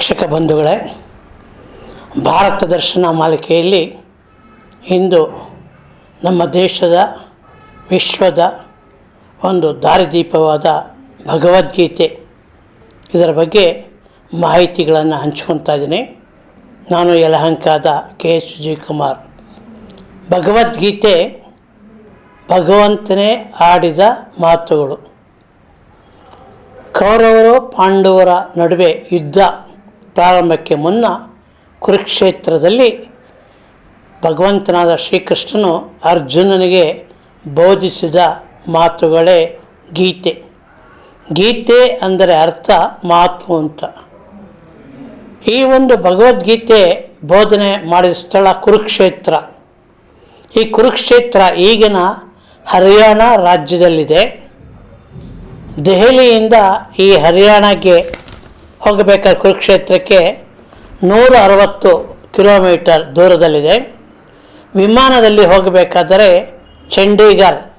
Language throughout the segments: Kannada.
ಪ್ರೇಕ್ಷಕ ಬಂಧುಗಳೇ, ಭಾರತ ದರ್ಶನ ಮಾಲಿಕೆಯಲ್ಲಿ ಇಂದು ನಮ್ಮ ದೇಶದ, ವಿಶ್ವದ ಒಂದು ದಾರಿದೀಪವಾದ ಭಗವದ್ಗೀತೆ ಇದರ ಬಗ್ಗೆ ಮಾಹಿತಿಗಳನ್ನು ಹಂಚ್ಕೊತಾ ಇದ್ದೀನಿ. ನಾನು ಯಲಹಂಕದ K S G Kumar Bhagavadgita ಭಗವಂತನೇ ಆಡಿದ ಮಾತುಗಳು. ಕೌರವರು ಪಾಂಡವರ ನಡುವೆ ಯುದ್ಧ ಪ್ರಾರಂಭಕ್ಕೆ ಮುನ್ನ ಕುರುಕ್ಷೇತ್ರದಲ್ಲಿ ಭಗವಂತನಾದ ಶ್ರೀಕೃಷ್ಣನು ಅರ್ಜುನನಿಗೆ ಬೋಧಿಸಿದ ಮಾತುಗಳೇ ಗೀತೆ. ಗೀತೆ ಅಂದರೆ ಅರ್ಥ ಮಾತು ಅಂತ. ಈ ಒಂದು ಭಗವದ್ಗೀತೆ ಬೋಧನೆ ಮಾಡಿದ ಸ್ಥಳ ಕುರುಕ್ಷೇತ್ರ. ಈ ಕುರುಕ್ಷೇತ್ರ ಈಗಿನ ಹರಿಯಾಣ ರಾಜ್ಯದಲ್ಲಿದೆ. ದೆಹಲಿಯಿಂದ ಈ ಹರಿಯಾಣಕ್ಕೆ ಹೋಗಬೇಕಾದ ಕುರುಕ್ಷೇತ್ರಕ್ಕೆ ನೂರ ಅರವತ್ತು ಕಿಲೋಮೀಟರ್ ದೂರದಲ್ಲಿದೆ. ವಿಮಾನದಲ್ಲಿ ಹೋಗಬೇಕಾದರೆ ಚಂಡೀಗರ್.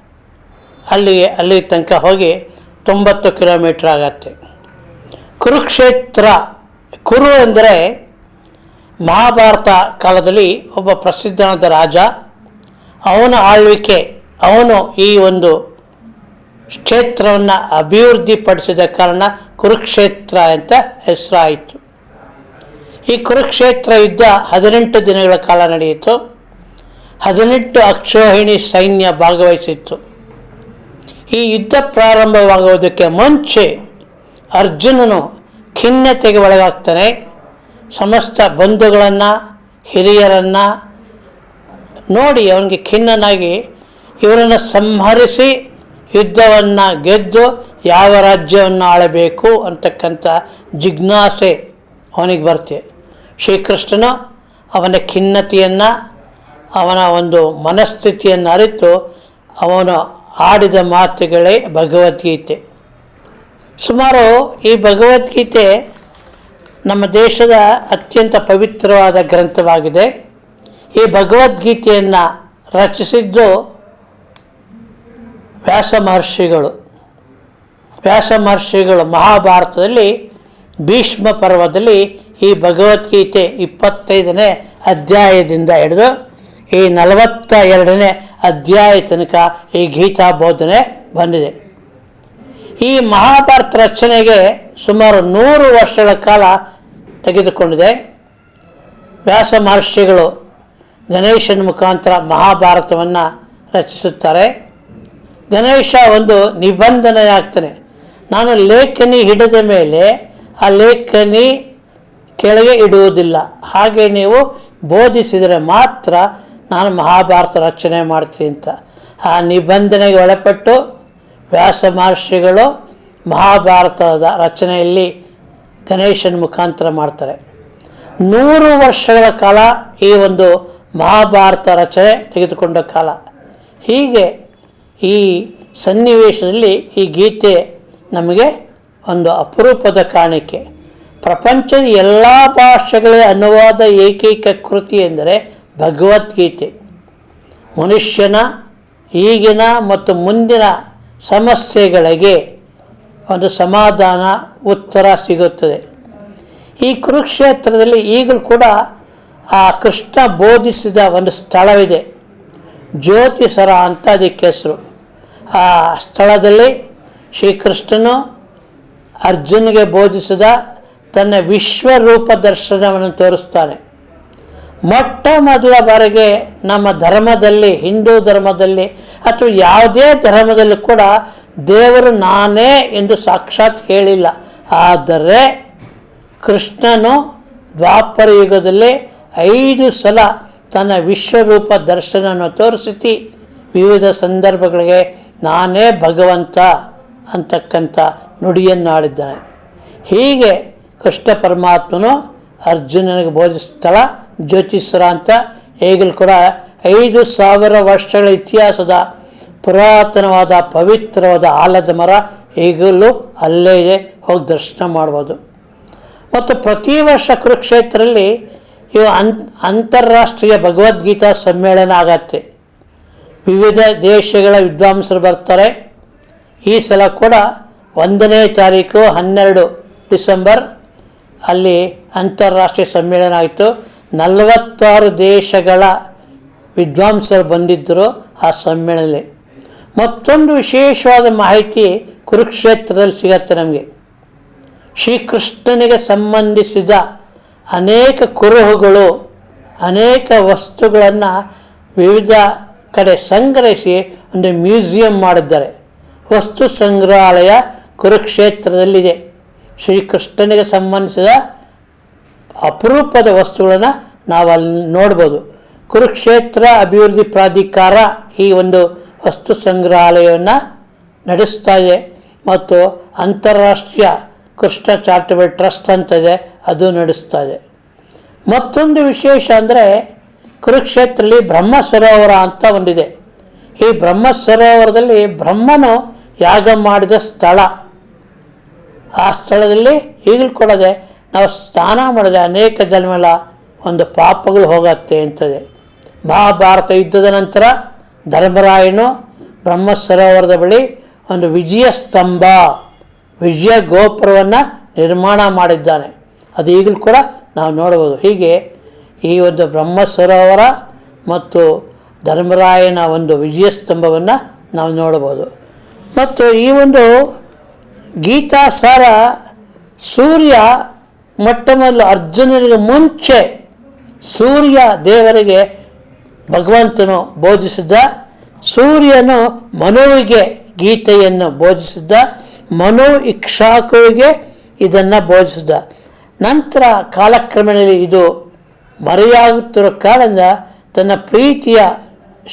ಅಲ್ಲಿ ಅಲ್ಲಿ ತನಕ ಹೋಗಿ ತೊಂಬತ್ತು ಕಿಲೋಮೀಟ್ರ್ ಆಗತ್ತೆ. ಕುರುಕ್ಷೇತ್ರ, ಕುರು ಎಂದರೆ ಮಹಾಭಾರತ ಕಾಲದಲ್ಲಿ ಒಬ್ಬ ಪ್ರಸಿದ್ಧನಾದ ರಾಜ. ಅವನ ಆಳ್ವಿಕೆ, ಅವನು ಈ ಒಂದು ಕ್ಷೇತ್ರವನ್ನು ಅಭಿವೃದ್ಧಿಪಡಿಸಿದ ಕಾರಣ ಕುರುಕ್ಷೇತ್ರ ಅಂತ ಹೆಸರಾಯಿತು. ಈ ಕುರುಕ್ಷೇತ್ರ ಯುದ್ಧ ಹದಿನೆಂಟು ದಿನಗಳ ಕಾಲ ನಡೆಯಿತು. ಹದಿನೆಂಟು ಅಕ್ಷೋಹಿಣಿ ಸೈನ್ಯ ಭಾಗವಹಿಸಿತ್ತು. ಈ ಯುದ್ಧ ಪ್ರಾರಂಭವಾಗುವುದಕ್ಕೆ ಮುಂಚೆ ಅರ್ಜುನನು ಖಿನ್ನತೆಗೆ ಒಳಗಾಗ್ತಾನೆ. ಸಮಸ್ತ ಬಂಧುಗಳನ್ನು, ಹಿರಿಯರನ್ನು ನೋಡಿ ಅವನಿಗೆ ಖಿನ್ನನಾಗಿ ಇವರನ್ನು ಸಂಹರಿಸಿ ಯುದ್ಧವನ್ನು ಗೆದ್ದು ಯಾವ ರಾಜ್ಯವನ್ನು ಆಳಬೇಕು ಅಂತಕ್ಕಂಥ ಜಿಜ್ಞಾಸೆ ಅವನಿಗೆ ಬರುತ್ತೆ. ಶ್ರೀಕೃಷ್ಣನು ಅವನ ಖಿನ್ನತೆಯನ್ನು, ಅವನ ಒಂದು ಮನಸ್ಥಿತಿಯನ್ನು ಅರಿತು ಅವನು ಆಡಿದ ಮಾತುಗಳೇ ಭಗವದ್ಗೀತೆ. ಸುಮಾರು ಈ ಭಗವದ್ಗೀತೆ ನಮ್ಮ ದೇಶದ ಅತ್ಯಂತ ಪವಿತ್ರವಾದ ಗ್ರಂಥವಾಗಿದೆ. ಈ ಭಗವದ್ಗೀತೆಯನ್ನು ರಚಿಸಿದ್ದು ವ್ಯಾಸ ಮಹರ್ಷಿಗಳು. ವ್ಯಾಸ ಮಹರ್ಷಿಗಳು ಮಹಾಭಾರತದಲ್ಲಿ ಭೀಷ್ಮ ಪರ್ವದಲ್ಲಿ ಈ ಭಗವದ್ಗೀತೆ ಇಪ್ಪತ್ತೈದನೇ ಅಧ್ಯಾಯದಿಂದ ಹಿಡಿದು ಈ ನಲವತ್ತ ಎರಡನೇ ಅಧ್ಯಾಯ ತನಕ ಈ ಗೀತಾ ಬೋಧನೆ ಬಂದಿದೆ. ಈ ಮಹಾಭಾರತ ರಚನೆಗೆ ಸುಮಾರು ನೂರು ವರ್ಷಗಳ ಕಾಲ ತೆಗೆದುಕೊಂಡಿದೆ. ವ್ಯಾಸ ಮಹರ್ಷಿಗಳು ಗಣೇಶನ ಮುಖಾಂತರ ಮಹಾಭಾರತವನ್ನು ರಚಿಸುತ್ತಾರೆ. ಗಣೇಶ ಒಂದು ನಿಬಂಧನೆ ಆಗ್ತಾನೆ ನಾನು ಲೇಖನಿ ಹಿಡಿದ ಮೇಲೆ ಆ ಲೇಖನಿ ಕೆಳಗೆ ಇಡುವುದಿಲ್ಲ. ಹಾಗೆ ನೀವು ಬೋಧಿಸಿದರೆ ಮಾತ್ರ ನಾನು ಮಹಾಭಾರತ ರಚನೆ ಮಾಡ್ತೀನಿ ಅಂತ. ಆ ನಿಬಂಧನೆಗೆ ಒಳಪಟ್ಟು ವ್ಯಾಸ ಮಹರ್ಷಿಗಳು ಮಹಾಭಾರತದ ರಚನೆಯಲ್ಲಿ ಗಣೇಶನ ಮುಖಾಂತರ ಮಾಡ್ತಾರೆ. ನೂರು ವರ್ಷಗಳ ಕಾಲ ಈ ಒಂದು ಮಹಾಭಾರತ ರಚನೆ ತೆಗೆದುಕೊಂಡ ಕಾಲ. ಹೀಗೆ ಈ ಸನ್ನಿವೇಶದಲ್ಲಿ ಈ ಗೀತೆ ನಮಗೆ ಒಂದು ಅಪರೂಪದ ಕಾಣಿಕೆ. ಪ್ರಪಂಚದ ಎಲ್ಲ ಭಾಷೆಗಳ ಅನುವಾದ ಏಕೈಕ ಕೃತಿ ಎಂದರೆ ಭಗವದ್ಗೀತೆ. ಮನುಷ್ಯನ ಈಗಿನ ಮತ್ತು ಮುಂದಿನ ಸಮಸ್ಯೆಗಳಿಗೆ ಒಂದು ಸಮಾಧಾನ, ಉತ್ತರ ಸಿಗುತ್ತದೆ. ಈ ಕುರುಕ್ಷೇತ್ರದಲ್ಲಿ ಈಗಲೂ ಕೂಡ ಆ ಕೃಷ್ಣ ಬೋಧಿಸಿದ ಒಂದು ಸ್ಥಳವಿದೆ. ಜ್ಯೋತಿಸರ ಅಂತ ಅದಕ್ಕೆ ಹೆಸರು. ಆ ಸ್ಥಳದಲ್ಲಿ ಶ್ರೀಕೃಷ್ಣನು ಅರ್ಜುನಿಗೆ ಬೋಧಿಸಿದ ತನ್ನ ವಿಶ್ವರೂಪ ದರ್ಶನವನ್ನು ತೋರಿಸ್ತಾನೆ. ಮೊಟ್ಟ ಮೊದಲ ಬಾರಿಗೆ ನಮ್ಮ ಧರ್ಮದಲ್ಲಿ, ಹಿಂದೂ ಧರ್ಮದಲ್ಲಿ ಅಥವಾ ಯಾವುದೇ ಧರ್ಮದಲ್ಲಿ ಕೂಡ ದೇವರು ನಾನೇ ಎಂದು ಸಾಕ್ಷಾತ್ ಹೇಳಿಲ್ಲ. ಆದರೆ ಕೃಷ್ಣನು ದ್ವಾಪರ ಯುಗದಲ್ಲಿ ಐದು ಸಲ ತನ್ನ ವಿಶ್ವರೂಪ ದರ್ಶನವನ್ನು ತೋರಿಸಿ ವಿವಿಧ ಸಂದರ್ಭಗಳಿಗೆ ನಾನೇ ಭಗವಂತ ಅಂತಕ್ಕಂಥ ನುಡಿಯನ್ನಾಡಿದ್ದಾನೆ. ಹೀಗೆ ಕೃಷ್ಣ ಪರಮಾತ್ಮನು ಅರ್ಜುನನಿಗೆ ಬೋಧಿಸ್ತಳ ಜ್ಯೋತಿಷ್ಯರ ಅಂತ ಈಗಲೂ ಕೂಡ ಐದು ಸಾವಿರ ವರ್ಷಗಳ ಇತಿಹಾಸದ ಪುರಾತನವಾದ ಪವಿತ್ರವಾದ ಆಲದ ಮರ ಈಗಲೂ ಅಲ್ಲೇ ಇದೆ, ಹೋಗಿ ದರ್ಶನ ಮಾಡ್ಬೋದು. ಮತ್ತು ಪ್ರತಿ ವರ್ಷ ಕುರುಕ್ಷೇತ್ರದಲ್ಲಿ ಇವು ಅನ್ ಅಂತಾರಾಷ್ಟ್ರೀಯ ಭಗವದ್ಗೀತಾ ಸಮ್ಮೇಳನ ಆಗತ್ತೆ. ವಿವಿಧ ದೇಶಗಳ ವಿದ್ವಾಂಸರು ಬರ್ತಾರೆ. ಈ ಸಲ ಕೂಡ ಒಂದನೇ ತಾರೀಕು ಹನ್ನೆರಡು ಡಿಸೆಂಬರ್ ಅಲ್ಲಿ ಅಂತಾರಾಷ್ಟ್ರೀಯ ಸಮ್ಮೇಳನ ಆಯಿತು. ನಲವತ್ತಾರು ದೇಶಗಳ ವಿದ್ವಾಂಸರು ಬಂದಿದ್ದರು ಆ ಸಮ್ಮೇಳನದಲ್ಲಿ. ಮತ್ತೊಂದು ವಿಶೇಷವಾದ ಮಾಹಿತಿ ಕುರುಕ್ಷೇತ್ರದಲ್ಲಿ ಸಿಗತ್ತೆ ನಮಗೆ. ಶ್ರೀಕೃಷ್ಣನಿಗೆ ಸಂಬಂಧಿಸಿದ ಅನೇಕ ಕುರುಹುಗಳು, ಅನೇಕ ವಸ್ತುಗಳನ್ನು ವಿವಿಧ ಕಡೆ ಸಂಗ್ರಹಿಸಿ ಒಂದು ಮ್ಯೂಸಿಯಂ ಮಾಡಿದ್ದಾರೆ. ವಸ್ತು ಸಂಗ್ರಹಾಲಯ ಕುರುಕ್ಷೇತ್ರದಲ್ಲಿದೆ. ಶ್ರೀಕೃಷ್ಣನಿಗೆ ಸಂಬಂಧಿಸಿದ ಅಪರೂಪದ ವಸ್ತುಗಳನ್ನು ನಾವು ಅಲ್ಲಿ ನೋಡ್ಬೋದು. ಕುರುಕ್ಷೇತ್ರ ಅಭಿವೃದ್ಧಿ ಪ್ರಾಧಿಕಾರ ಈ ಒಂದು ವಸ್ತು ಸಂಗ್ರಹಾಲಯವನ್ನು ನಡೆಸ್ತಾ ಇದೆ. ಮತ್ತು ಅಂತಾರಾಷ್ಟ್ರೀಯ ಕೃಷ್ಣ ಚಾರಿಟಬಲ್ ಟ್ರಸ್ಟ್ ಅಂತ ಇದೆ, ಅದು ನಡೆಸ್ತಾ ಇದೆ. ಮತ್ತೊಂದು ವಿಶೇಷ ಅಂದರೆ ಕುರುಕ್ಷೇತ್ರದಲ್ಲಿ ಬ್ರಹ್ಮ ಸರೋವರ ಅಂತ ಒಂದಿದೆ. ಈ ಬ್ರಹ್ಮ ಸರೋವರದಲ್ಲಿ ಬ್ರಹ್ಮನು ಯಾಗ ಮಾಡಿದ ಸ್ಥಳ. ಆ ಸ್ಥಳದಲ್ಲಿ ಈಗಲೂ ಕೊಡದೆ ನಾವು ಸ್ನಾನ ಮಾಡಿದ ಅನೇಕ ಜನ್ಮಲ ಒಂದು ಪಾಪಗಳು ಹೋಗತ್ತೆ ಅಂತದೆ. ಮಹಾಭಾರತ ಯುದ್ಧದ ನಂತರ ಧರ್ಮರಾಯನು ಬ್ರಹ್ಮ ಸರೋವರದ ಬಳಿ ಒಂದು ವಿಜಯ ಸ್ತಂಭ, ವಿಜಯ ಗೋಪುರವನ್ನು ನಿರ್ಮಾಣ ಮಾಡಿದ್ದಾನೆ. ಅದು ಈಗಲೂ ಕೂಡ ನಾವು ನೋಡಬಹುದು. ಹೀಗೆ ಈ ಒಂದು ಬ್ರಹ್ಮ ಸರೋವರ ಮತ್ತು ಧರ್ಮರಾಯನ ಒಂದು ವಿಜಯ ಸ್ತಂಭವನ್ನು ನಾವು ನೋಡಬಹುದು. ಮತ್ತು ಈ ಒಂದು ಗೀತಾಸಾರ ಸೂರ್ಯ ಮೊಟ್ಟ ಮೊದಲು ಅರ್ಜುನನಿಗೆ ಮುಂಚೆ ಸೂರ್ಯ ದೇವರಿಗೆ ಭಗವಂತನು ಬೋಧಿಸಿದ್ದ, ಸೂರ್ಯನು ಮನುವಿಗೆ ಗೀತೆಯನ್ನು ಬೋಧಿಸಿದ್ದ, ಮನು ಇಕ್ಷಾಕುವಿಗೆ ಇದನ್ನು ಬೋಧಿಸಿದ ನಂತರ ಕಾಲಕ್ರಮದಲ್ಲಿ ಇದು ಮರೆಯಾಗುತ್ತಿರೋ ಕಾರಣ ತನ್ನ ಪ್ರೀತಿಯ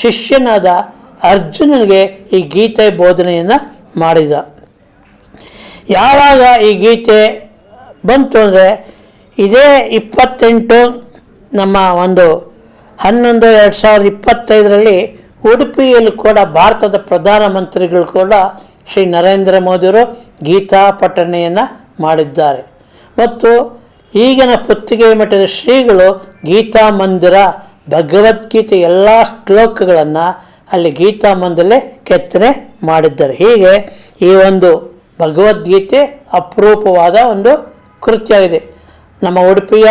ಶಿಷ್ಯನಾದ ಅರ್ಜುನನಿಗೆ ಈ ಗೀತೆ ಬೋಧನೆಯನ್ನು ಮಾಡಿದ. ಯಾವಾಗ ಈ ಗೀತೆ ಬಂತು ಅಂದರೆ ಇದೇ ಇಪ್ಪತ್ತೆಂಟು ನಮ್ಮ ಒಂದು ಹನ್ನೊಂದು ಎರಡು ಸಾವಿರದ ಇಪ್ಪತ್ತೈದರಲ್ಲಿ ಉಡುಪಿಯಲ್ಲಿ ಕೂಡ ಭಾರತದ ಪ್ರಧಾನಮಂತ್ರಿಗಳು ಕೂಡ ಶ್ರೀ ನರೇಂದ್ರ ಮೋದಿಯವರು ಗೀತಾ ಪಠಣೆಯನ್ನು ಮಾಡಿದ್ದಾರೆ. ಮತ್ತು ಈಗಿನ ಪುತ್ತಿಗೆ ಮಠದ ಶ್ರೀಗಳು ಗೀತಾ ಮಂದಿರ ಭಗವದ್ಗೀತೆ ಎಲ್ಲ ಶ್ಲೋಕಗಳನ್ನು ಅಲ್ಲಿ ಗೀತಾ ಮಂದಿರಲ್ಲೇ ಕೆತ್ತನೆ ಮಾಡಿದ್ದಾರೆ. ಹೀಗೆ ಈ ಒಂದು ಭಗವದ್ಗೀತೆ ಅಪರೂಪವಾದ ಒಂದು ಕೃತ್ಯವಾಗಿದೆ ನಮ್ಮ ಉಡುಪಿಯ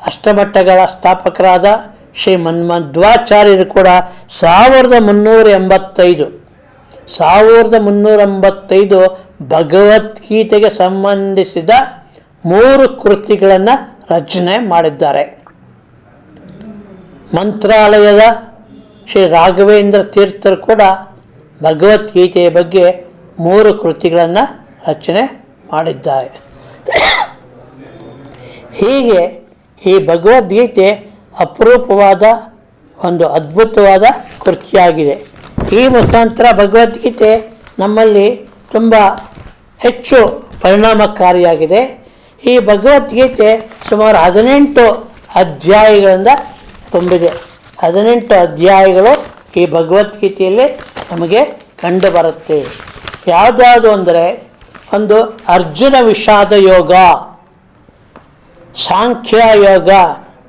ಅಷ್ಟಮಠಗಳ ಸ್ಥಾಪಕರಾದ ಶ್ರೀ ಮನ್ಮಧ್ವಾಚಾರ್ಯರು ಕೂಡ ಸಾವಿರದ ಮುನ್ನೂರ ಎಂಬತ್ತೈದು, ಸಾವಿರದ ಮುನ್ನೂರ ಎಂಬತ್ತೈದು ಭಗವದ್ಗೀತೆಗೆ ಸಂಬಂಧಿಸಿದ ಮೂರು ಕೃತಿಗಳನ್ನು ರಚನೆ ಮಾಡಿದ್ದಾರೆ. ಮಂತ್ರಾಲಯದ ಶ್ರೀ ರಾಘವೇಂದ್ರ ತೀರ್ಥರು ಕೂಡ ಭಗವದ್ಗೀತೆಯ ಬಗ್ಗೆ ಮೂರು ಕೃತಿಗಳನ್ನು ರಚನೆ ಮಾಡಿದ್ದಾರೆ. ಹೀಗೆ ಈ ಭಗವದ್ಗೀತೆ ಅಪರೂಪವಾದ ಒಂದು ಅದ್ಭುತವಾದ ಕೃತಿಯಾಗಿದೆ. ಈ ಮುಖಾಂತರ ಭಗವದ್ಗೀತೆ ನಮ್ಮಲ್ಲಿ ತುಂಬ ಹೆಚ್ಚು ಪರಿಣಾಮಕಾರಿಯಾಗಿದೆ. ಈ ಭಗವದ್ಗೀತೆ ಸುಮಾರು ಹದಿನೆಂಟು ಅಧ್ಯಾಯಗಳಿಂದ ತುಂಬಿದೆ. ಹದಿನೆಂಟು ಅಧ್ಯಾಯಗಳು ಈ ಭಗವದ್ಗೀತೆಯಲ್ಲಿ ನಮಗೆ ಕಂಡುಬರುತ್ತೆ ಯಾವುದಾದ್ರು ಅಂದರೆ ಒಂದು ಅರ್ಜುನ ವಿಷಾದ ಯೋಗ, ಸಾಂಖ್ಯ ಯೋಗ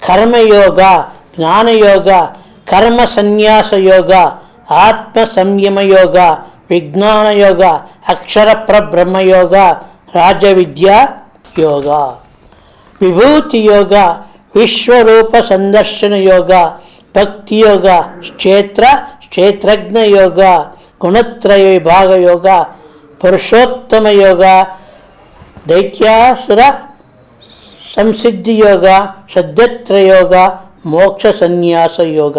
ಕರ್ಮಯೋಗ ಜ್ಞಾನಯೋಗ ಕರ್ಮ ಸನ್ಯಾಸ ಯೋಗ, ಆತ್ಮ ಸಂಯಮ ಯೋಗ, ವಿಜ್ಞಾನ ಯೋಗ, ಅಕ್ಷರ ಪ್ರಬ್ರಹ್ಮ ಯೋಗ, ರಾಜವಿದ್ಯಾ ಯೋಗ, ವಿಭೂತಿ ಯೋಗ, ವಿಶ್ವರೂಪ ಸಂದರ್ಶನ ಯೋಗ, ಭಕ್ತಿ ಯೋಗ, ಕ್ಷೇತ್ರ, ಕ್ಷೇತ್ರಜ್ಞ ಯೋಗ, ಗುಣತ್ರಯ ವಿಭಾಗ ಯೋಗ, ಪುರುಷೋತ್ತಮ ಯೋಗ, ದೈತ್ಯಾಸುರ ಸಂಸಿದ್ಧಿ ಯೋಗ ಶ್ರದ್ಧತ್ರ ಯೋಗ, ಮೋಕ್ಷ ಸನ್ಯಾಸ ಯೋಗ.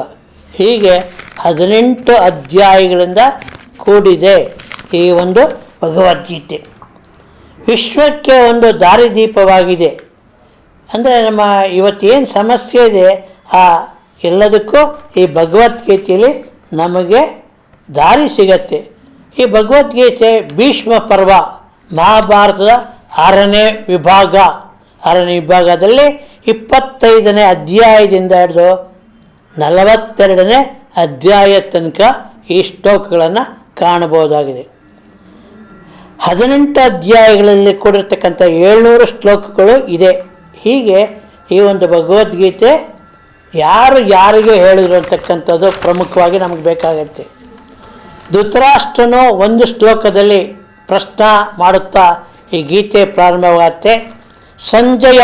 ಹೀಗೆ ಹದಿನೆಂಟು ಅಧ್ಯಾಯಗಳಿಂದ ಕೂಡಿದೆ ಈ ಒಂದು ಭಗವದ್ಗೀತೆ. ವಿಶ್ವಕ್ಕೆ ಒಂದು ದಾರಿದೀಪವಾಗಿದೆ. ಅಂದರೆ ನಮ್ಮ ಇವತ್ತೇನು ಸಮಸ್ಯೆ ಇದೆ, ಆ ಎಲ್ಲದಕ್ಕೂ ಈ ಭಗವದ್ಗೀತೆಯಲ್ಲಿ ನಮಗೆ ದಾರಿ ಸಿಗತ್ತೆ. ಈ ಭಗವದ್ಗೀತೆ ಭೀಷ್ಮ ಪರ್ವ, ಮಹಾಭಾರತದ ಆರನೇ ವಿಭಾಗ. ಆರನೇ ವಿಭಾಗದಲ್ಲಿ ಇಪ್ಪತ್ತೈದನೇ ಅಧ್ಯಾಯದಿಂದ ಹಿಡಿದು ನಲವತ್ತೆರಡನೇ ಅಧ್ಯಾಯ ತನಕ ಈ ಶ್ಲೋಕಗಳನ್ನು ಕಾಣಬಹುದಾಗಿದೆ. ಹದಿನೆಂಟು ಅಧ್ಯಾಯಗಳಲ್ಲಿ ಕೂಡಿರ್ತಕ್ಕಂಥ ಏಳ್ನೂರು ಶ್ಲೋಕಗಳು ಇದೆ. ಹೀಗೆ ಈ ಒಂದು ಭಗವದ್ಗೀತೆ ಯಾರು ಯಾರಿಗೆ ಹೇಳಿದ್ರು ಅಂತಕ್ಕಂಥದ್ದು ಪ್ರಮುಖವಾಗಿ ನಮಗೆ ಬೇಕಾಗತ್ತೆ. ಧೃತರಾಷ್ಟ್ರನು ಒಂದು ಶ್ಲೋಕದಲ್ಲಿ ಪ್ರಶ್ನ ಮಾಡುತ್ತಾ ಈ ಗೀತೆ ಪ್ರಾರಂಭವಾಗುತ್ತೆ. ಸಂಜಯ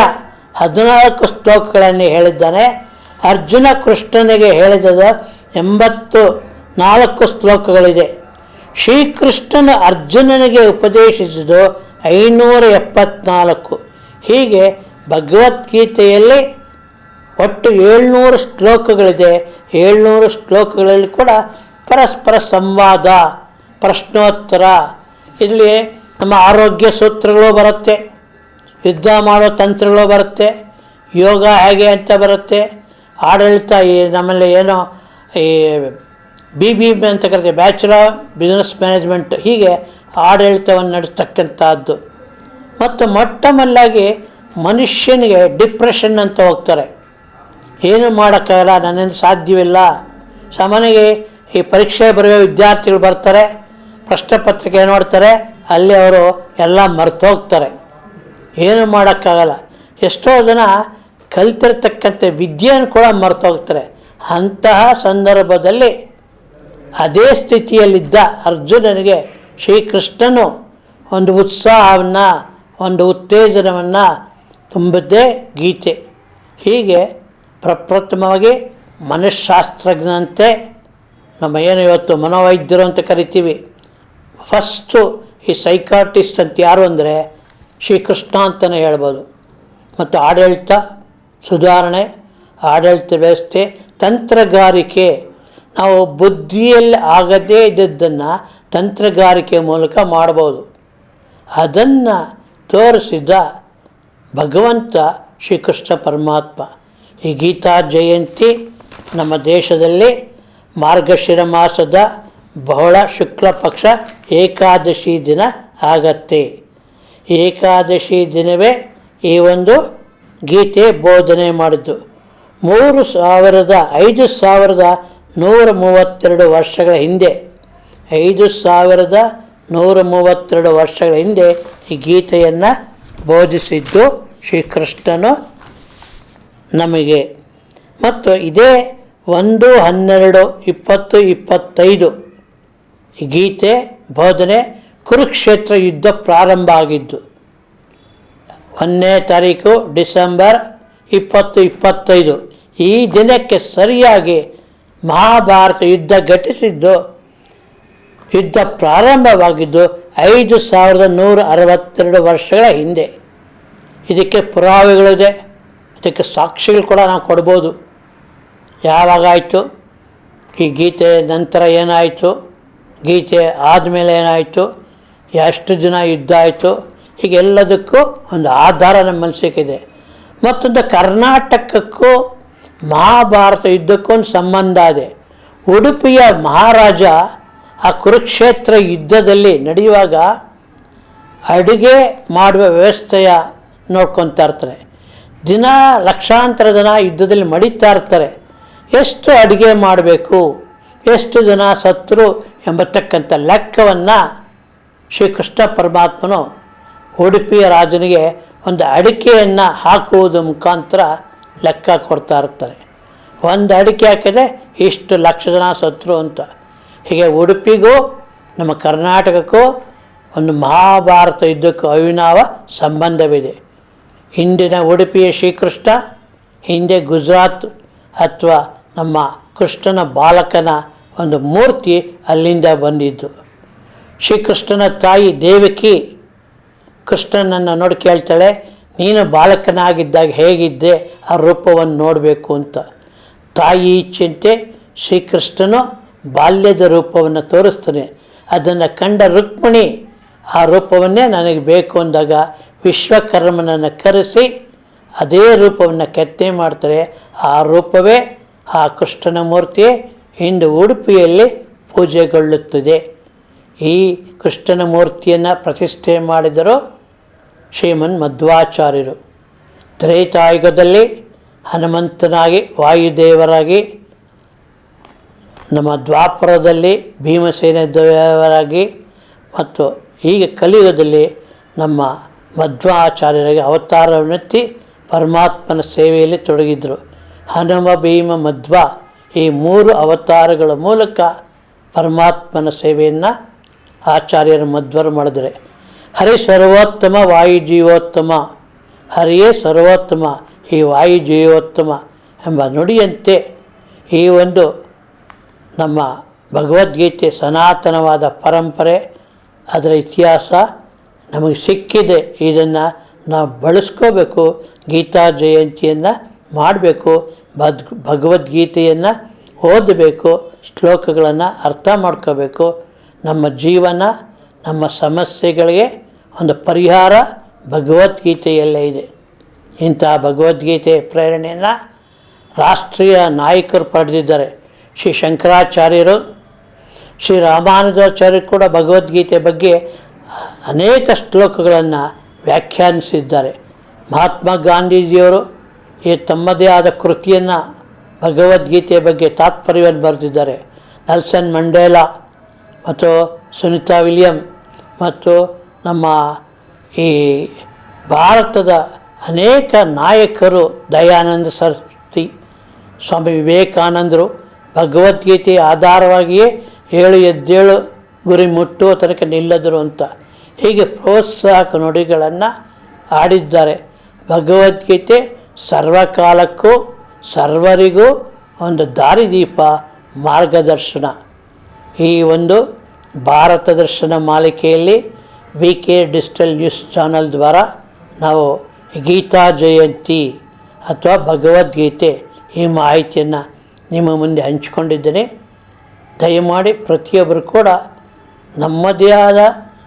ಹದಿನಾಲ್ಕು ಶ್ಲೋಕಗಳನ್ನು ಹೇಳಿದ್ದಾನೆ. ಅರ್ಜುನ ಕೃಷ್ಣನಿಗೆ ಹೇಳಿದ ಎಂಬತ್ತು ನಾಲ್ಕು ಶ್ಲೋಕಗಳಿದೆ. ಶ್ರೀಕೃಷ್ಣನು ಅರ್ಜುನನಿಗೆ ಉಪದೇಶಿಸಿದ್ದು ಐನೂರ ಎಪ್ಪತ್ನಾಲ್ಕು ಹೀಗೆ ಭಗವದ್ಗೀತೆಯಲ್ಲಿ ಒಟ್ಟು ಏಳ್ನೂರು ಶ್ಲೋಕಗಳಿದೆ. ಏಳ್ನೂರು ಶ್ಲೋಕಗಳಲ್ಲಿ ಕೂಡ ಪರಸ್ಪರ ಸಂವಾದ, ಪ್ರಶ್ನೋತ್ತರ. ಇಲ್ಲಿ ನಮ್ಮ ಆರೋಗ್ಯ ಸೂತ್ರಗಳು ಬರುತ್ತೆ, ಯುದ್ಧ ಮಾಡೋ ತಂತ್ರಗಳು ಬರುತ್ತೆ, ಯೋಗ ಹೇಗೆ ಅಂತ ಬರುತ್ತೆ, ಆಡಳಿತ ಈ ನಮ್ಮಲ್ಲಿ ಏನೋ ಈ ಬಿ ಬಿ ಬಿ ಅಂತ ಕರೆದ ಬ್ಯಾಚುಲರ್ ಬಿಸ್ನೆಸ್ ಮ್ಯಾನೇಜ್ಮೆಂಟ್, ಹೀಗೆ ಆಡಳಿತವನ್ನು ನಡೆಸ್ತಕ್ಕಂಥದ್ದು. ಮತ್ತು ಮೊಟ್ಟ ಮೊದಲಾಗಿ ಮನುಷ್ಯನಿಗೆ ಡಿಪ್ರೆಷನ್ ಅಂತ ಹೋಗ್ತಾರೆ. ಏನು ಮಾಡೋಕ್ಕಾಗಲ್ಲ, ನನ್ನಿಂದ ಸಾಧ್ಯವಿಲ್ಲ. ಸಾಮಾನ್ಯವಾಗಿ ಈ ಪರೀಕ್ಷೆ ಬರುವ ವಿದ್ಯಾರ್ಥಿಗಳು ಬರ್ತಾರೆ ಪ್ರಶ್ನೆ ಪತ್ರಿಕೆ ನೋಡ್ತಾರೆ, ಅಲ್ಲಿ ಅವರು ಎಲ್ಲ ಮರ್ತೋಗ್ತಾರೆ. ಏನು ಮಾಡೋಕ್ಕಾಗಲ್ಲ. ಎಷ್ಟೋ ಜನ ಕಲ್ತಿರ್ತಕ್ಕಂಥ ವಿದ್ಯೆಯನ್ನು ಕೂಡ ಮರ್ತೋಗ್ತಾರೆ. ಅಂತಹ ಸಂದರ್ಭದಲ್ಲಿ ಅದೇ ಸ್ಥಿತಿಯಲ್ಲಿದ್ದ ಅರ್ಜುನನಿಗೆ ಶ್ರೀಕೃಷ್ಣನು ಒಂದು ಉತ್ಸಾಹವನ್ನು, ಒಂದು ಉತ್ತೇಜನವನ್ನು ತುಂಬದ್ದೇ ಗೀತೆ. ಹೀಗೆ ಪ್ರಪ್ರಥಮವಾಗಿ ಮನಃಶಾಸ್ತ್ರಜ್ಞಂತೆ ನಮ್ಮ ಏನು ಇವತ್ತು ಮನೋವೈದ್ಯರು ಅಂತ ಕರಿತೀವಿ. ಫಸ್ಟು ಈ ಸೈಕಾಟಿಸ್ಟ್ ಅಂತ ಯಾರು ಅಂದರೆ ಶ್ರೀಕೃಷ್ಣ ಅಂತಲೇ ಹೇಳ್ಬೋದು. ಮತ್ತು ಆಡಳಿತ ಸುಧಾರಣೆ, ಆಡಳಿತ ವ್ಯವಸ್ಥೆ, ತಂತ್ರಗಾರಿಕೆ ನಾವು ಬುದ್ಧಿಯಲ್ಲಿ ಆಗದೇ ಇದ್ದದ್ದನ್ನು ತಂತ್ರಗಾರಿಕೆ ಮೂಲಕ ಮಾಡಬಹುದು. ಅದನ್ನು ತೋರಿಸಿದ ಭಗವಂತ ಶ್ರೀಕೃಷ್ಣ ಪರಮಾತ್ಮ. ಈ ಗೀತಾ ಜಯಂತಿ ನಮ್ಮ ದೇಶದಲ್ಲಿ ಮಾರ್ಗಶಿರ ಮಾಸದ ಬಹಳ ಶುಕ್ಲ ಪಕ್ಷ ಏಕಾದಶಿ ದಿನ ಆಗತ್ತೆ. ಏಕಾದಶಿ ದಿನವೇ ಈ ಒಂದು ಗೀತೆ ಬೋಧನೆ ಮಾಡಿದ್ದು. ಮೂರು ಸಾವಿರದ ಐದು ಸಾವಿರದ ನೂರ ಮೂವತ್ತೆರಡು ವರ್ಷಗಳ ಹಿಂದೆ, ಐದು ಸಾವಿರದ ನೂರ ಮೂವತ್ತೆರಡು ವರ್ಷಗಳ ಹಿಂದೆ ಈ ಗೀತೆಯನ್ನು ಬೋಧಿಸಿದ್ದು ಶ್ರೀಕೃಷ್ಣನು ನಮಗೆ. ಮತ್ತು ಇದೇ ಒಂದು ಹನ್ನೆರಡು ಇಪ್ಪತ್ತು ಇಪ್ಪತ್ತೈದು ಗೀತೆ ಬೋಧನೆ ಕುರುಕ್ಷೇತ್ರ ಯುದ್ಧ ಪ್ರಾರಂಭ ಆಗಿದ್ದು, ಒಂದನೇ ತಾರೀಕು ಡಿಸೆಂಬರ್ ಇಪ್ಪತ್ತು ಇಪ್ಪತ್ತೈದು ಈ ದಿನಕ್ಕೆ ಸರಿಯಾಗಿ ಮಹಾಭಾರತ ಯುದ್ಧ ಘಟಿಸಿದ್ದು, ಯುದ್ಧ ಪ್ರಾರಂಭವಾಗಿದ್ದು ಐದು ಸಾವಿರದ ನೂರ ಅರವತ್ತೆರಡು ವರ್ಷಗಳ ಹಿಂದೆ. ಇದಕ್ಕೆ ಪುರಾವೆಗಳಿದೆ, ಇದಕ್ಕೆ ಸಾಕ್ಷಿಗಳು ಕೂಡ ನಾವು ಕೊಡ್ಬೋದು. ಯಾವಾಗಾಯಿತು ಈ ಗೀತೆ ನಂತರ ಏನಾಯಿತು? ಗೀತೆ ಆದಮೇಲೆ ಏನಾಯಿತು? ಎಷ್ಟು ದಿನ ಯುದ್ಧ ಆಯಿತು? ಹೀಗೆಲ್ಲದಕ್ಕೂ ಒಂದು ಆಧಾರ ನಮ್ಮ ಸಿಕ್ಕಿದೆ. ಮತ್ತೊಂದು ಕರ್ನಾಟಕಕ್ಕೂ ಮಹಾಭಾರತ ಯುದ್ಧಕ್ಕೊಂದು ಸಂಬಂಧ ಇದೆ. ಉಡುಪಿಯ ಮಹಾರಾಜ ಆ ಕುರುಕ್ಷೇತ್ರ ಯುದ್ಧದಲ್ಲಿ ನಡೆಯುವಾಗ ಅಡುಗೆ ಮಾಡುವ ವ್ಯವಸ್ಥೆಯ ನೋಡ್ಕೊತಾ ಇರ್ತಾರೆ. ದಿನ ಲಕ್ಷಾಂತರ ಜನ ಯುದ್ಧದಲ್ಲಿ ಮಡಿತಾ ಇರ್ತಾರೆ. ಎಷ್ಟು ಅಡುಗೆ ಮಾಡಬೇಕು, ಎಷ್ಟು ಜನ ಸತ್ರು ಎಂಬತಕ್ಕಂಥ ಲೆಕ್ಕವನ್ನು ಶ್ರೀಕೃಷ್ಣ ಪರಮಾತ್ಮನು ಉಡುಪಿಯ ರಾಜನಿಗೆ ಒಂದು ಅಡಿಕೆಯನ್ನು ಹಾಕುವುದ ಮುಖಾಂತರ ಲೆಕ್ಕ ಕೊಡ್ತಾ ಇರ್ತಾರೆ. ಒಂದು ಅಡಿಕೆ ಹಾಕಿದರೆ ಇಷ್ಟು ಲಕ್ಷ ಜನ ಸತ್ರು ಅಂತ. ಹೀಗೆ ಉಡುಪಿಗೂ, ನಮ್ಮ ಕರ್ನಾಟಕಕ್ಕೂ ಒಂದು ಮಹಾಭಾರತ ಯುದ್ಧಕ್ಕೂ ಅವಿನಾವ ಸಂಬಂಧವಿದೆ. ಹಿಂದಿನ ಉಡುಪಿಯ ಶ್ರೀಕೃಷ್ಣ, ಹಿಂದೆ ಗುಜರಾತ್ ಅಥವಾ ನಮ್ಮ ಕೃಷ್ಣನ ಬಾಲಕನ ಒಂದು ಮೂರ್ತಿ ಅಲ್ಲಿಂದ ಬಂದಿದ್ದು. ಶ್ರೀಕೃಷ್ಣನ ತಾಯಿ ದೇವಕಿ ಕೃಷ್ಣನನ್ನು ನೋಡಿ ಕೇಳ್ತಾಳೆ ನೀನು ಬಾಲಕನಾಗಿದ್ದಾಗ ಹೇಗಿದ್ದೆ ಆ ರೂಪವನ್ನು ನೋಡಬೇಕು ಅಂತ. ತಾಯಿ ಚಿಂತೆ ಶ್ರೀಕೃಷ್ಣನು ಬಾಲ್ಯದ ರೂಪವನ್ನು ತೋರಿಸ್ತಾನೆ. ಅದನ್ನು ಕಂಡ ರುಕ್ಮಿಣಿ ಆ ರೂಪವನ್ನೇ ನನಗೆ ಬೇಕು ಅಂದಾಗ ವಿಶ್ವಕರ್ಮನನ್ನು ಕರೆಸಿ ಅದೇ ರೂಪವನ್ನು ಕೆತ್ತನೆ ಮಾಡ್ತಾರೆ. ಆ ರೂಪವೇ ಆ ಕೃಷ್ಣನ ಮೂರ್ತಿ ಇಂದು ಉಡುಪಿಯಲ್ಲಿ ಪೂಜೆಗೊಳ್ಳುತ್ತದೆ. ಈ ಕೃಷ್ಣನ ಮೂರ್ತಿಯನ್ನು ಪ್ರತಿಷ್ಠೆ ಮಾಡಿದರು ಶ್ರೀಮನ್ ಮಧ್ವಾಚಾರ್ಯರು. ತ್ರೇತಾಯುಗದಲ್ಲಿ ಹನುಮಂತನಾಗಿ, ವಾಯುದೇವರಾಗಿ, ನಮ್ಮ ದ್ವಾಪುರದಲ್ಲಿ ಭೀಮಸೇನೆ ದೇವರಾಗಿ ಮತ್ತು ಈಗ ಕಲಿಯುಗದಲ್ಲಿ ನಮ್ಮ ಮಧ್ವಾಚಾರ್ಯರಿಗೆ ಅವತಾರವನ್ನೆತ್ತಿ ಪರಮಾತ್ಮನ ಸೇವೆಯಲ್ಲಿ ತೊಡಗಿದ್ರು. ಹನುಮ, ಭೀಮ, ಮಧ್ವ ಈ ಮೂರು ಅವತಾರಗಳ ಮೂಲಕ ಪರಮಾತ್ಮನ ಸೇವೆಯನ್ನು ಆಚಾರ್ಯರು ಮಧ್ವರು ಮಾಡಿದರೆ. ಹರಿ ಸರ್ವೋತ್ತಮ ವಾಯು ಜೀವೋತ್ತಮ ಹರಿಯೇ ಸರ್ವೋತ್ತಮ, ಈ ವಾಯು ಜೀವೋತ್ತಮ ಎಂಬ ನುಡಿಯಂತೆ ಈ ಒಂದು ನಮ್ಮ ಭಗವದ್ಗೀತೆ ಸನಾತನವಾದ ಪರಂಪರೆ, ಅದರ ಇತಿಹಾಸ ನಮಗೆ ಸಿಕ್ಕಿದೆ. ಇದನ್ನು ನಾವು ಬಳಸ್ಕೋಬೇಕು, ಗೀತಾ ಜಯಂತಿಯನ್ನು ಮಾಡಬೇಕು ಬದ್ ಭಗವದ್ಗೀತೆಯನ್ನು ಓದಬೇಕು, ಶ್ಲೋಕಗಳನ್ನು ಅರ್ಥ ಮಾಡ್ಕೋಬೇಕು. ನಮ್ಮ ಜೀವನ, ನಮ್ಮ ಸಮಸ್ಯೆಗಳಿಗೆ ಒಂದು ಪರಿಹಾರ ಭಗವದ್ಗೀತೆಯಲ್ಲೇ ಇದೆ. ಇಂಥ ಭಗವದ್ಗೀತೆ ಪ್ರೇರಣೆಯನ್ನು ರಾಷ್ಟ್ರೀಯ ನಾಯಕರು ಪಡೆದಿದ್ದಾರೆ. ಶ್ರೀ ಶಂಕರಾಚಾರ್ಯರು, ಶ್ರೀ ರಾಮಾನುಜಾಚಾರ್ಯರು ಕೂಡ ಭಗವದ್ಗೀತೆ ಬಗ್ಗೆ ಅನೇಕ ಶ್ಲೋಕಗಳನ್ನು ವ್ಯಾಖ್ಯಾನಿಸಿದ್ದಾರೆ. ಮಹಾತ್ಮ ಗಾಂಧೀಜಿಯವರು ಈ ತಮ್ಮದೇ ಆದ ಕೃತಿಯನ್ನು ಭಗವದ್ಗೀತೆಯ ಬಗ್ಗೆ ತಾತ್ಪರ್ಯವನ್ನು ಬರೆದಿದ್ದಾರೆ. ನೆಲ್ಸನ್ ಮಂಡೇಲಾ ಮತ್ತು ಸುನಿತಾ ವಿಲಿಯಂ ಮತ್ತು ನಮ್ಮ ಈ ಭಾರತದ ಅನೇಕ ನಾಯಕರು ದಯಾನಂದ ಸರಸ್ವತಿ ಸ್ವಾಮಿ ವಿವೇಕಾನಂದರು, ಭಗವದ್ಗೀತೆ ಆಧಾರವಾಗಿಯೇ ಏಳು ಎದ್ದೇಳು ಗುರಿ ಮುಟ್ಟುವ ತನಕ ನಿಲ್ಲದರು ಅಂತ ಹೀಗೆ ಪ್ರೋತ್ಸಾಹಕ ನುಡಿಗಳನ್ನು ಆಡಿದ್ದಾರೆ ಭಗವದ್ಗೀತೆ ಸರ್ವಕಾಲಕ್ಕೂ ಸರ್ವರಿಗೂ ಒಂದು ದಾರಿದೀಪ, ಮಾರ್ಗದರ್ಶನ. ಈ ಒಂದು ಭಾರತ ದರ್ಶನ ಮಾಲಿಕೆಯಲ್ಲಿ V K digital news channel ದ್ವಾರ ನಾವು ಗೀತಾ ಜಯಂತಿ ಅಥವಾ ಭಗವದ್ಗೀತೆ ಈ ಮಾಹಿತಿಯನ್ನು ನಿಮ್ಮ ಮುಂದೆ ಹಂಚಿಕೊಂಡಿದ್ದೇನೆ. ದಯಮಾಡಿ ಪ್ರತಿಯೊಬ್ಬರು ಕೂಡ ನಮ್ಮದೇ ಆದ,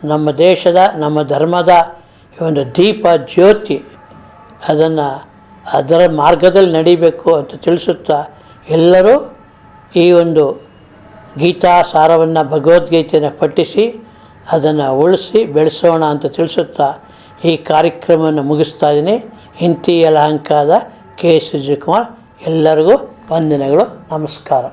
ನಮ್ಮ ದೇಶದ, ನಮ್ಮ ಧರ್ಮದ ಈ ಒಂದು ದೀಪ ಜ್ಯೋತಿ ಅದನ್ನು ಅದರ ಮಾರ್ಗದಲ್ಲಿ ನಡಿಬೇಕು ಅಂತ ತಿಳಿಸುತ್ತಾ ಎಲ್ಲರೂ ಈ ಒಂದು ಗೀತಾ ಸಾರವನ್ನು ಭಗವದ್ಗೀತೆಯನ್ನು ಪಠಿಸಿ ಅದನ್ನು ಉಳಿಸಿ ಬೆಳೆಸೋಣ ಅಂತ ತಿಳಿಸುತ್ತಾ ಈ ಕಾರ್ಯಕ್ರಮವನ್ನು ಮುಗಿಸ್ತಾ ಇದ್ದೀನಿ. ಇಂತಿ ಯಲಹಂಕದ ಕೆ. ಎಸ್. ಎಲ್ಲರಿಗೂ ವಂದನೆಗಳು. ನಮಸ್ಕಾರ.